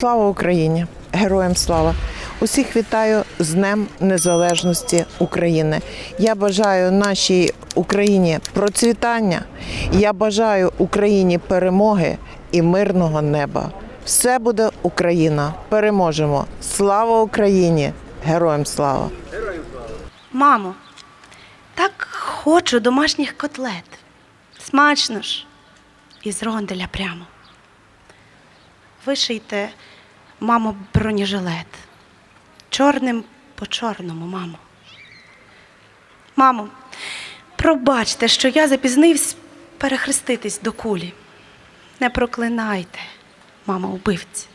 Слава Україні! Героям слава! Усіх вітаю з Днем Незалежності України. Я бажаю нашій Україні процвітання. Я бажаю Україні перемоги і мирного неба. Все буде Україна. Переможемо! Слава Україні! Героям слава! Мамо, так хочу домашніх котлет. Смачно ж. Із ронделя прямо. Вишийте, мамо, бронежилет. Чорним по чорному, мамо. Мамо, пробачте, що я запізнився перехреститись до кулі. Не проклинайте, мамо, убивці.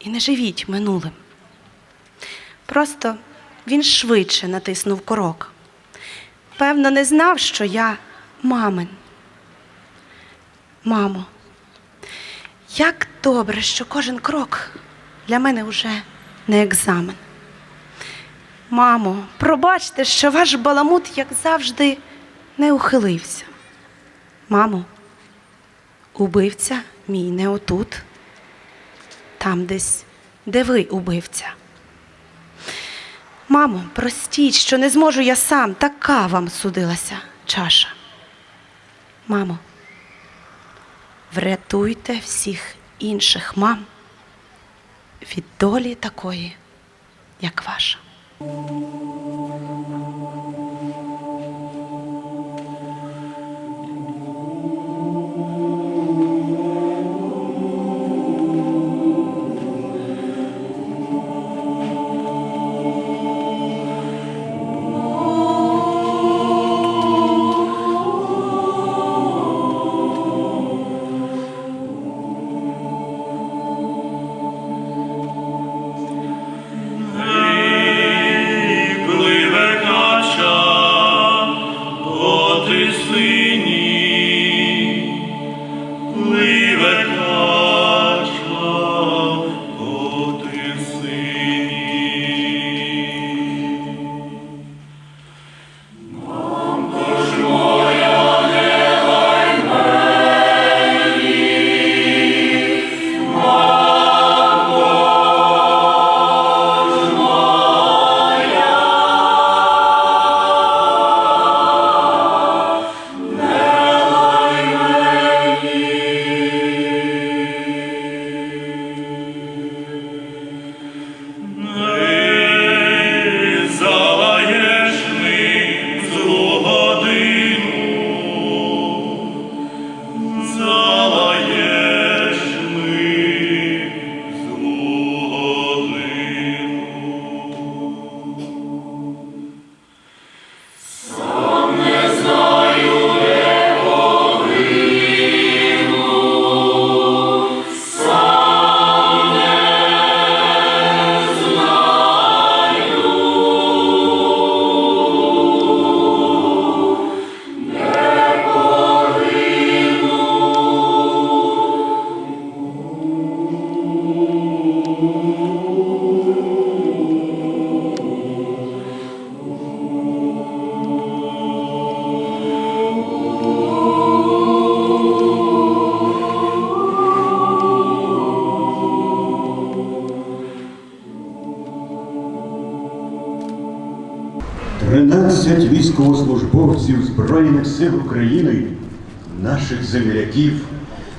І не живіть минулим. Просто він швидше натиснув корок. Певно, не знав, що я мамин. Мамо, як добре, що кожен крок для мене вже не екзамен. Мамо, пробачте, що ваш баламут, як завжди, не ухилився. Мамо, убивця мій не отут, там десь, де ви убивця. Мамо, простіть, що не зможу я сам, така вам судилася чаша. Мамо, врятуйте всіх інших мам від долі такої, як ваша. України, наших земляків,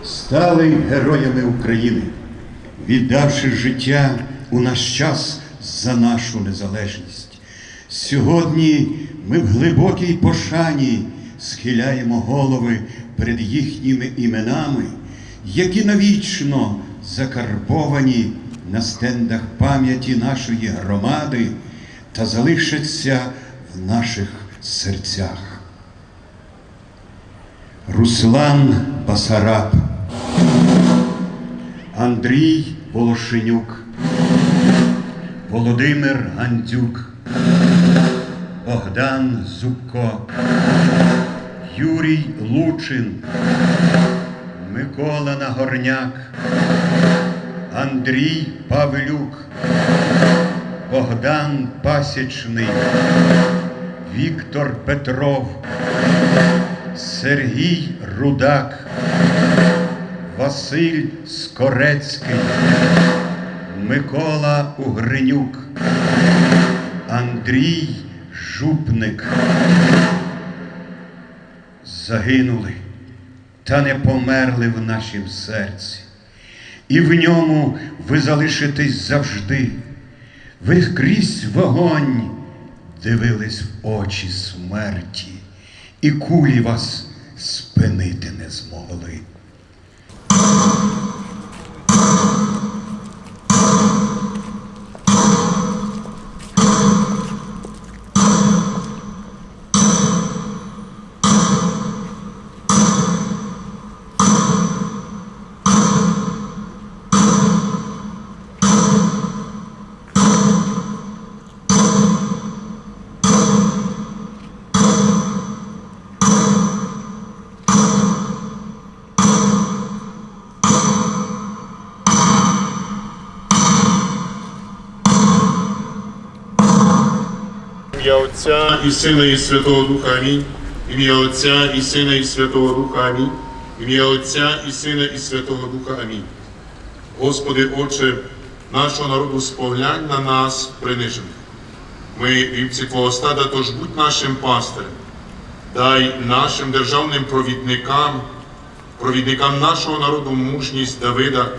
стали героями України, віддавши життя у наш час за нашу незалежність. Сьогодні ми в глибокій пошані схиляємо голови перед їхніми іменами, які навічно закарбовані на стендах пам'яті нашої громади та залишаться в наших серцях. Руслан Басараб, Андрій Волошенюк, Володимир Гандзюк, Богдан Зубко, Юрій Лучин, Микола Нагорняк, Андрій Павлюк, Богдан Пасічний, Віктор Петров, Сергій Рудак, Василь Скорецький, Микола Угринюк, Андрій Жупник. Загинули та не померли в нашім серці. І в ньому ви залишитесь завжди. Ви крізь вогонь дивились в очі смерті, і кулі вас спинити не змогли. Ім'я Отця і Сина і Святого Духа Амінь. Ім'я Отця і Сина і Святого Духа Амінь. Ім'я Отця і Сина і Святого Духа Амінь. Господи, Отче, нашого народу споглянь на нас принижених. Ми вівці Твого стада, тож будь нашим пастирем. Дай нашим державним провідникам, провідникам нашого народу мужність Давида,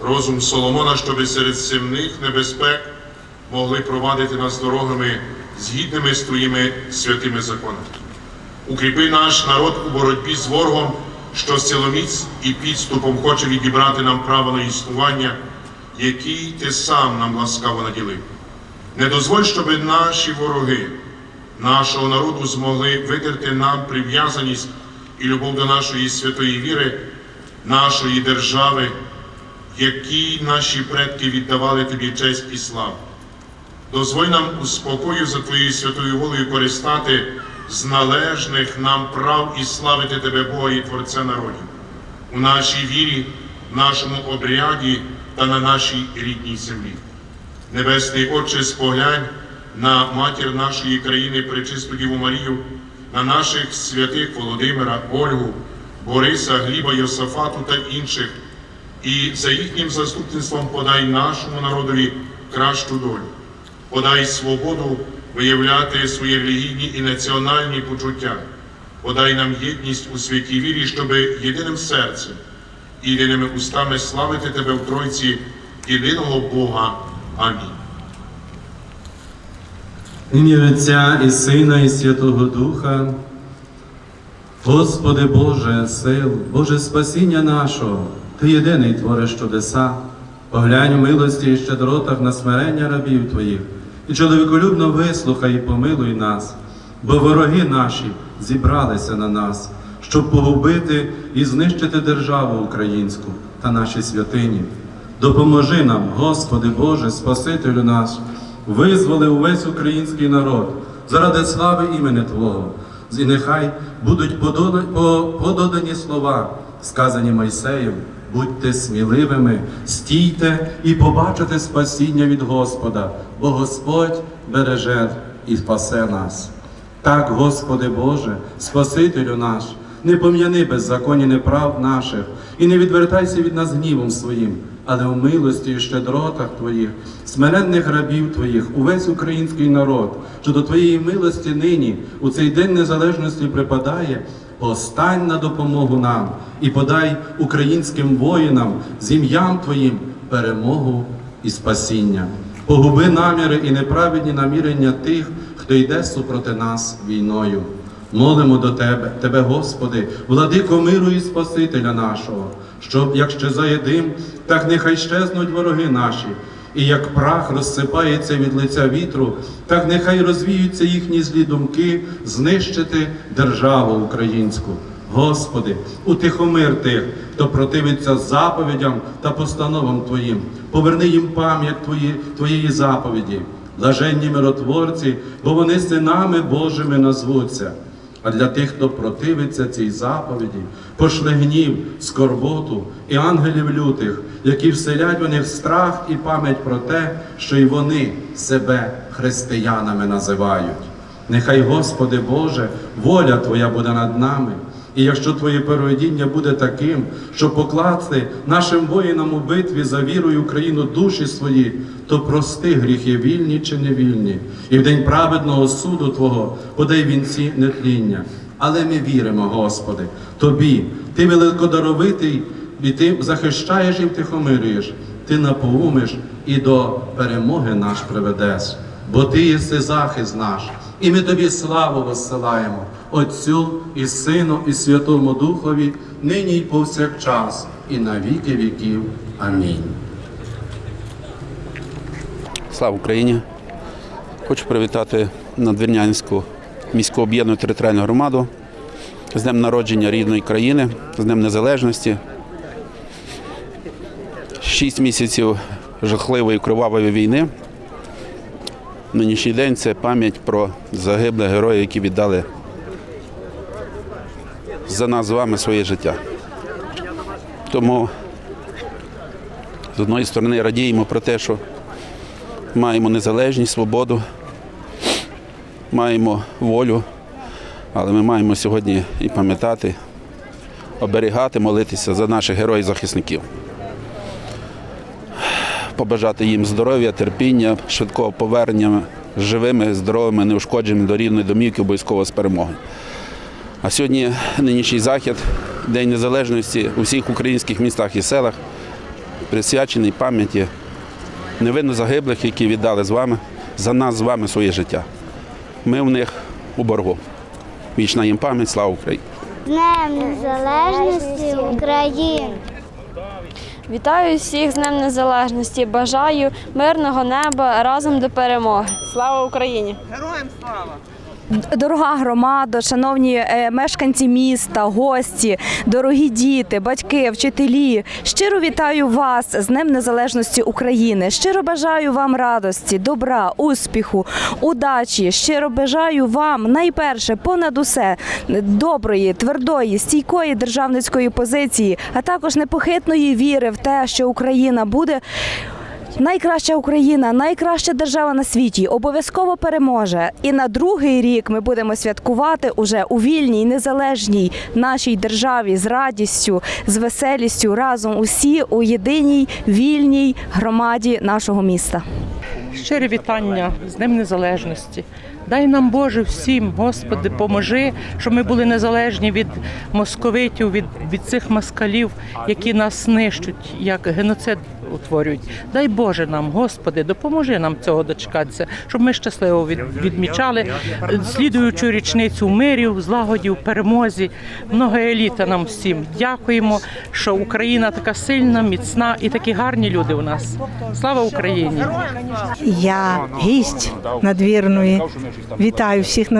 розум Соломона, щоби серед земних небезпек могли провадити нас дорогами згідними з Твоїми святими законами. Укріпи наш народ у боротьбі з ворогом, що силоміць і підступом хоче відібрати нам право на існування, який ти сам нам ласкаво наділив. Не дозволь, щоб наші вороги нашого народу змогли видерти нам прив'язаність і любов до нашої святої віри, нашої держави, якій наші предки віддавали тобі честь і славу. Дозволь нам у спокою за Твоєю святою волею користати з належних нам прав і славити Тебе, Бога і Творця народів, у нашій вірі, нашому обряді та на нашій рідній землі. Небесний Отче, споглянь на матір нашої країни, Пречисту Діву Марію, на наших святих Володимира, Ольгу, Бориса, Гліба, Йосафату та інших, і за їхнім заступництвом подай нашому народові кращу долю. Подай свободу виявляти свої релігійні і національні почуття. Подай нам єдність у святій вірі, щоб єдиним серцем і єдиними устами славити Тебе в Тройці єдиного Бога. Амінь. Ім'я Отця і Сина, і Святого Духа. Господи Боже, сил, Боже спасіння нашого, Ти єдиний твориш чудеса, поглянь у милості і щедротах на смирення рабів Твоїх, і чоловіколюбно вислухай і помилуй нас, бо вороги наші зібралися на нас, щоб погубити і знищити державу українську та наші святині. Допоможи нам, Господи Боже, Спасителю наш, визволи увесь український народ заради слави імені Твого. І нехай будуть пододані слова, сказані Мойсеєм, будьте сміливими, стійте і побачите спасіння від Господа, бо Господь береже і спасе нас. Так, Господи Боже, Спасителю наш, не пом'яни беззаконні неправд наших і не відвертайся від нас гнівом своїм, але у милості і щедротах Твоїх, смиренних рабів Твоїх, увесь український народ, що до Твоєї милості нині у цей день незалежності припадає, постань на допомогу нам і подай українським воїнам з ім'ям Твоїм перемогу і спасіння. Погуби наміри і неправедні намірення тих, хто йде супроти нас війною. Молимо до Тебе, Тебе, Господи, владико миру і Спасителя нашого, щоб як щезає дим, так нехай щезнуть вороги наші, і як прах розсипається від лиця вітру, так нехай розвіються їхні злі думки знищити державу українську. Господи, утихомир тих, хто противиться заповідям та постановам Твоїм, поверни їм пам'ять Твої, Твоєї заповіді, блаженні миротворці, бо вони синами Божими назвуться. А для тих, хто противиться цій заповіді, пошли гнів, скорботу і ангелів лютих, які вселять у них страх і пам'ять про те, що й вони себе християнами називають. Нехай, Господи Боже, воля Твоя буде над нами, І якщо твоє переодіння буде таким, щоб покласти нашим воїнам у битві за вірою Україну душі свої, то прости гріхи вільні чи невільні, і в день праведного суду Твого подай вінці нетління. Але ми віримо, Господи, Тобі, Ти великодаровитий, і Ти захищаєш і втихомирюєш, Ти напоумиш і до перемоги наш приведеш, бо Ти єси захист наш, і ми Тобі славу воссилаємо, Отцю і Сину, і Святому Духові, нині й повсякчас, і на віки віків. Амінь. Слава Україні! Хочу привітати Надвірнянську міську об'єднану територіальну громаду з днем народження рідної країни, з Днем Незалежності. Шість місяців жахливої кривавої війни. Нинішній день це пам'ять про загиблих героїв, які віддали за нас з вами своє життя. Тому з одної сторони радіємо про те, що маємо незалежність, свободу, маємо волю, але ми маємо сьогодні і пам'ятати, оберігати, молитися за наших героїв-захисників. Побажати їм здоров'я, терпіння, швидкого повернення живими, здоровими, неушкодженими до рідної домівки, обов'язково з перемоги. А сьогодні нинішній захід, День Незалежності у всіх українських містах і селах, присвячений пам'яті невинно загиблих, які віддали з вами за нас з вами своє життя. Ми в них у боргу. Вічна їм пам'ять, слава Україні! Днем Незалежності України. Вітаю всіх з Днем Незалежності. Бажаю мирного неба разом до перемоги. Слава Україні! Дорога громада, шановні е, мешканці міста, гості, дорогі діти, батьки, вчителі. Щиро вітаю вас з Днем Незалежності України. Щиро бажаю вам радості, добра, успіху, удачі. Щиро бажаю вам найперше понад усе доброї, твердої, стійкої державницької позиції, а також непохитної віри в те, що Україна буде. Найкраща Україна, найкраща держава на світі обов'язково переможе. І на другий рік ми будемо святкувати уже у вільній, незалежній нашій державі з радістю, з веселістю разом усі у єдиній вільній громаді нашого міста. Щире вітання з Днем Незалежності. Дай нам Боже всім, Господи, поможи, щоб ми були незалежні від московитів, від, від цих москалів, які нас нищуть, як геноцид утворюють. Дай Боже нам, Господи, допоможи нам цього дочекатися, щоб ми щасливо відмічали слідуючу річницю мирів, злагодів, перемозі. Много еліта нам всім. Дякуємо, що Україна така сильна, міцна і такі гарні люди у нас. Слава Україні! Я гість надвірної. Вітаю всіх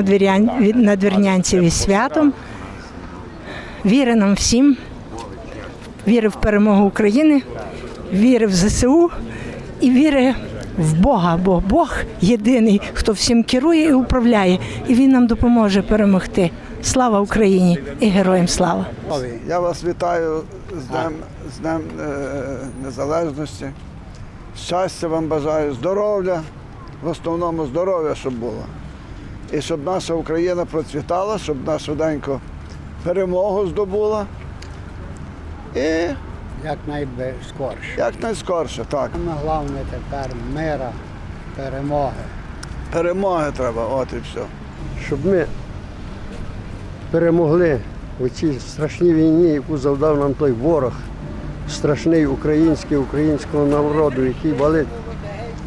надвірнянців із святом. Віри нам всім. Віри в перемогу України, віри в ЗСУ і віри в Бога, бо Бог єдиний, хто всім керує і управляє, і Він нам допоможе перемогти. Слава Україні і героям слава! Я вас вітаю з Днем, з Днем е, Незалежності. Щастя вам бажаю, здоров'я, в основному здоров'я, щоб було. І щоб наша Україна процвітала, щоб наша швиденько перемогу здобула. І Як найскорше. якнайскорше, так. Саме головне тепер мира, перемоги. Перемоги треба, от і все. Щоб ми перемогли у цій страшній війні, яку завдав нам той ворог, страшний український, українського народу, який валить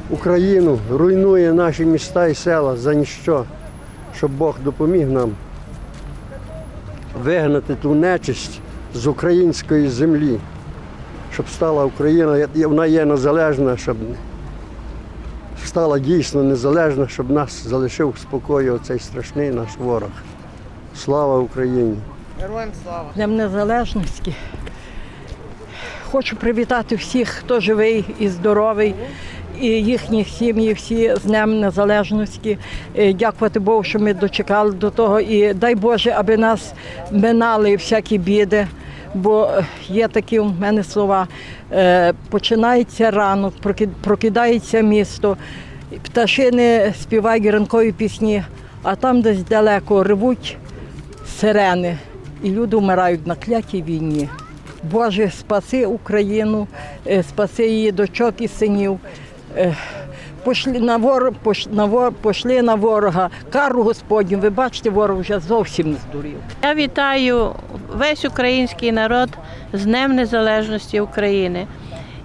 Україну, руйнує наші міста і села за ніщо, щоб Бог допоміг нам вигнати ту нечисть з української землі, щоб стала Україна, вона є незалежна, щоб стала дійсно незалежна, щоб нас залишив в спокої оцей страшний наш ворог. Слава Україні! Героям слава! Днем Незалежності. Хочу привітати всіх, хто живий і здоровий, і їхніх сім'ї всі з Днем Незалежності. Е, Дякувати Богу, що ми дочекали до того. І дай Боже, аби нас минали всякі біди. Бо е, є такі у мене слова. е, Починається ранок, прокидається місто, пташини співають ранкові пісні, а там десь далеко ревуть сирени. і люди вмирають на клятій війні. Боже, спаси Україну, е, спаси її дочок і синів. Пошли на вор, пош, на вор, пошли на ворога. Кару Господню, ви бачите, ворог вже зовсім не здурів. Я вітаю весь український народ з Днем Незалежності України.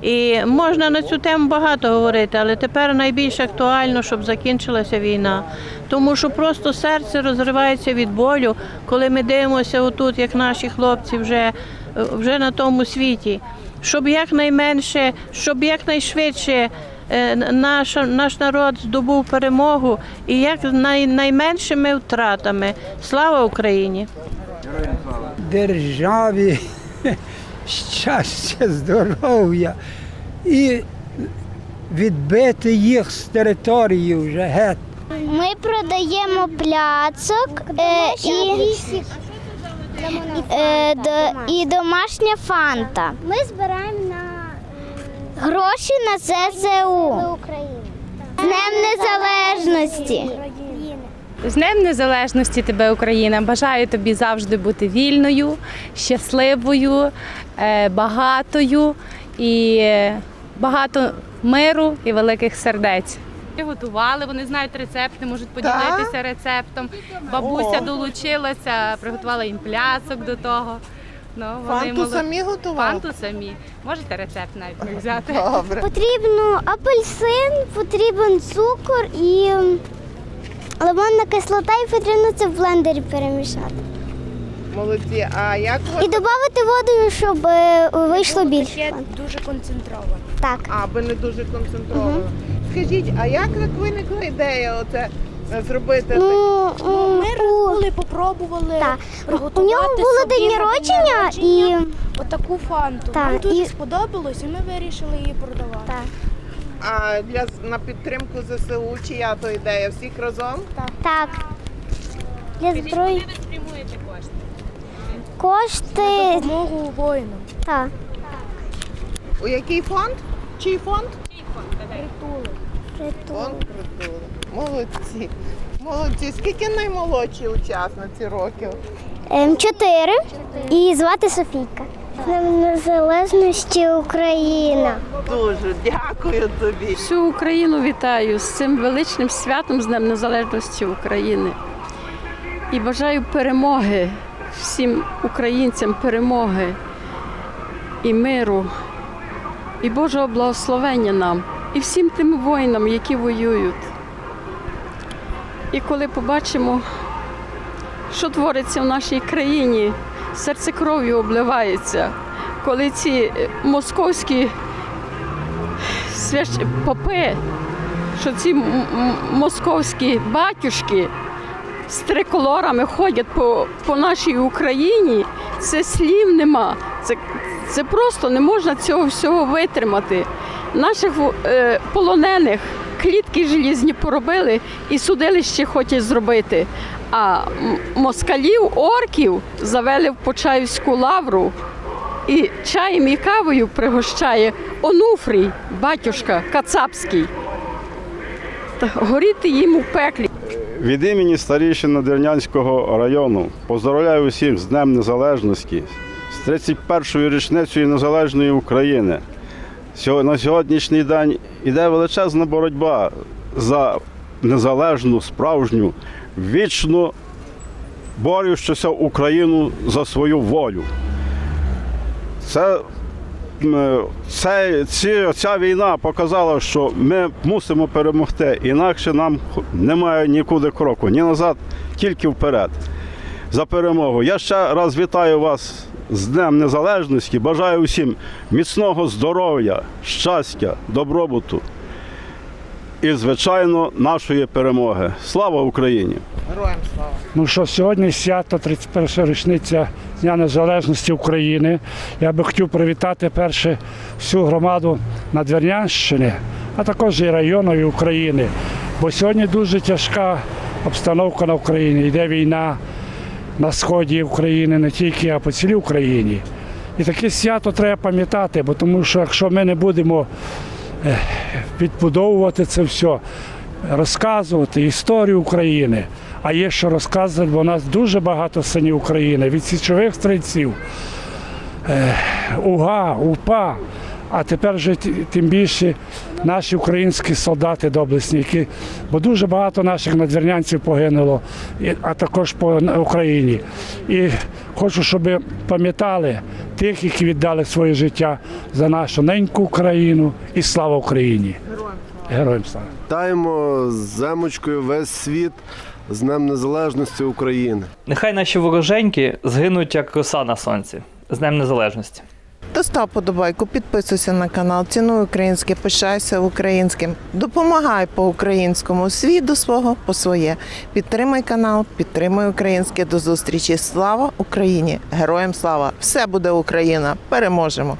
І можна на цю тему багато говорити, але тепер найбільш актуально, щоб закінчилася війна. Тому що просто серце розривається від болю, коли ми дивимося отут, як наші хлопці вже, вже на тому світі. Щоб якнайменше, щоб якнайшвидше наш, наш народ здобув перемогу і як най, найменшими втратами. Слава Україні! державі щастя, здоров'я і відбити їх з території вже геть. Ми продаємо пляцок е, і, е, до- і домашня фанта. Ми збираємо гроші на ЗСУ. З Днем Незалежності. З Днем Незалежності тебе, Україна! Бажаю тобі завжди бути вільною, щасливою, е, багатою і багато миру і великих сердець. Готували, вони знають рецепти, можуть поділитися рецептом. Бабуся долучилася, приготувала їм пляцок до того. Ну, вони Фанту молод- самі готували? Фанту самі. Можете рецепт навіть взяти. Добре. Потрібно апельсин, потрібен цукор і лимонна кислота, і потрібно це в блендері перемішати. Молодці. А як ви І додати воду, щоб е, вийшло більше. дуже концентровано. Так. аби не дуже концентровано? Скажіть, а як так виникла ідея оце зробити? Ну, ми Коли попробували Так. У нього було день народження і отаку фанту. Так, Нам дуже і- сподобалось, і ми вирішили її продавати. так. А для на підтримку ЗСУ чия то ідея? Всіх разом? так. Для зброї ви спрямуєте кошти? кошти. Допомогу воїнам. Так. У який фонд? Чий фонд? Притул. Фонд притули. Молодці. Молодці. Скільки наймолодші учасниці років? Ем, Чотири. І звати Софійка. З Днем Незалежності Україна. Дуже дякую тобі. Всю Україну вітаю з цим величним святом з Днем Незалежності України. І бажаю перемоги всім українцям, перемоги і миру, і Божого благословення нам, і всім тим воїнам, які воюють. І коли побачимо, що твориться в нашій країні, серце кров'ю обливається, коли ці е, московські свящ... попи, що ці московські батюшки з триколорами ходять по, по нашій Україні, це слів нема. Це, це просто не можна цього всього витримати. Наших е, полонених клітки желізні поробили і судилище хочуть зробити. А москалів, орків завели в Почаївську лавру і чаєм і кавою пригощає Онуфрій, батюшка Кацапський. Горіти їм у пеклі. Від імені старішин Надвірнянського району поздравляю усіх з Днем Незалежності, з 31-ю річницею Незалежної України. На сьогоднішній день іде величезна боротьба за незалежну, справжню, вічну борючуся Україну за свою волю. Це, це, ці, ця війна показала, що ми мусимо перемогти, інакше нам немає нікуди кроку, ні назад, тільки вперед. За перемогу. Я ще раз вітаю вас з Днем Незалежності. Бажаю усім міцного здоров'я, щастя, добробуту і, звичайно, нашої перемоги. Слава Україні! Героям слава. Ну що сьогодні свято 31 річниця Дня Незалежності України. Я би хотів привітати перше всю громаду Надвірнянщини, а також і району і України. Бо сьогодні дуже тяжка обстановка на Україні. Йде війна на сході України, не тільки, а по цілій Україні. І таке свято треба пам'ятати, бо тому що якщо ми не будемо е, відбудовувати це все, розказувати історію України, А є що розказувати, бо у нас дуже багато синів України від січових стрільців. Е, УГА, УПА, а тепер вже тим більше наші українські солдати доблесні, які, бо дуже багато наших надвірнянців погинуло, а також по Україні. І хочу, щоб пам'ятали тих, які віддали своє життя за нашу неньку Україну і слава Україні! Героям слава! Вітаємо з земочкою весь світ з Днем Незалежності України. Нехай наші вороженьки згинуть як роса на сонці. З Днем Незалежності. Достав подобайку, підписуйся на канал, цінуй українське, пишайся українським. Допомагай по-українському, свій до свого по своє. Підтримай канал, підтримай українське. До зустрічі. Слава Україні! Героям слава! Все буде Україна! Переможемо!